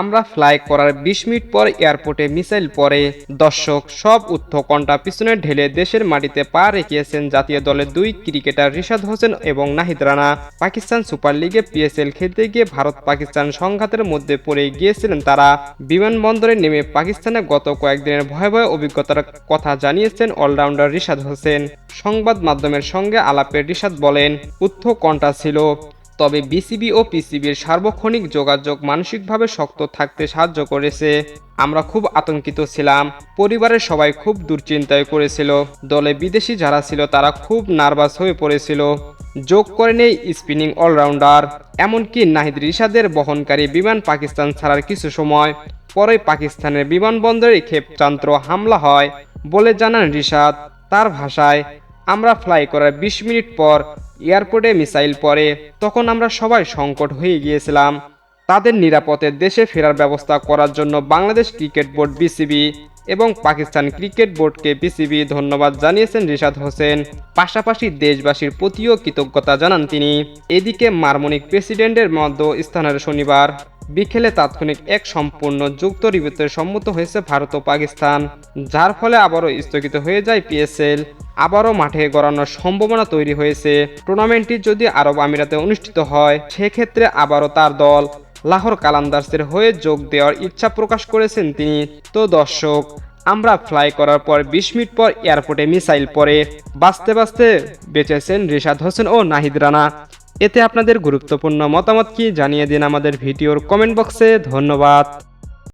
আমরা ফ্লাই করার বিশ মিনিট পর এয়ারপোর্টে মিসাইল পরে দর্শক সব উত্থকণ্ঠা পিছনে ঢেলে দেশের মাটিতে পা রেখেছেন জাতীয় দলের দুই ক্রিকেটার রিশাদ হোসেন এবং নাহিদ রানা। পাকিস্তান সুপার লিগে পিএসএল খেলতে গিয়ে ভারত পাকিস্তান সংঘাতের মধ্যে পড়ে গিয়েছিলেন তারা। বিমানবন্দরে নেমে পাকিস্তানে গত কয়েকদিনের ভয়াবহ অভিজ্ঞতার কথা জানিয়েছেন অলরাউন্ডার রিশাদ হোসেন। সংবাদ মাধ্যমের সঙ্গে আলাপে রিশাদ বলেন, উত্থকণ্ঠা ছিল। তবে বিসিবি ও পিসিবির সার্বক্ষণিক যোগাযোগ মানসিকভাবে শক্ত থাকতে সাহায্য করেছে। আমরা খুব আতঙ্কিত ছিলাম। পরিবারের সবাই খুব দুশ্চিন্তায় করেছিল দলে বিদেশি যারা ছিল তারা খুব নার্ভাস হয়ে পড়েছিল। যোগ করে নেই স্পিনিং অলরাউন্ডার। এমনকি নাহিদ রিশাদের বহনকারী বিমান পাকিস্তান ছাড়ার কিছু সময় পরে পাকিস্তানের বিমানবন্দরে ক্ষেপচান্ত্র হামলা হয় বলে জানান রিশাদ। তার ভাষায়, আমরা ফ্লাই করার বিশ মিনিট পর এয়ারপোর্টে মিসাইল পরে তখন আমরা সবাই সংকট হয়ে গিয়েছিলাম। তাদের নিরাপদে দেশে ফেরার ব্যবস্থা করার জন্য বাংলাদেশ ক্রিকেট বোর্ড বিসিবি এবং পাকিস্তান ক্রিকেট বোর্ডকে বিসিবি ধন্যবাদ জানিয়েছেন রিশাদ হোসেন। পাশাপাশি দেশবাসীর প্রতিও কৃতজ্ঞতা জানান তিনি। এদিকে মারমনিক প্রেসিডেন্টের মধ্য স্থানের শনিবার বিকেলে তাৎক্ষণিক এক সম্পূর্ণ যুক্ত রিপোর্টে সম্মত হয়েছে ভারত ও পাকিস্তান, যার ফলে আবারও স্থগিত হয়ে যায় পিএসএল। আবারও মাঠে গড়ানোর সম্ভাবনা তৈরি হয়েছে। টুর্নামেন্টটি যদি আরব আমিরাতে অনুষ্ঠিত হয়, সেক্ষেত্রে আবারও তার দল লাহোর কালান্দার্সের হয়ে যোগ দেওয়ার ইচ্ছা প্রকাশ করেছেন তিনি। তো দর্শক, আমরা ফ্লাই করার পর বিশ মিনিট পর এয়ারপোর্টে মিসাইল পরে বাঁচতে বাঁচতে বেঁচেছেন রিশাদ হোসেন ও নাহিদ রানা। এতে আপনাদের গুরুত্বপূর্ণ মতামত কি জানিয়ে দিন আমাদের ভিডিওর কমেন্ট বক্সে ধন্যবাদ।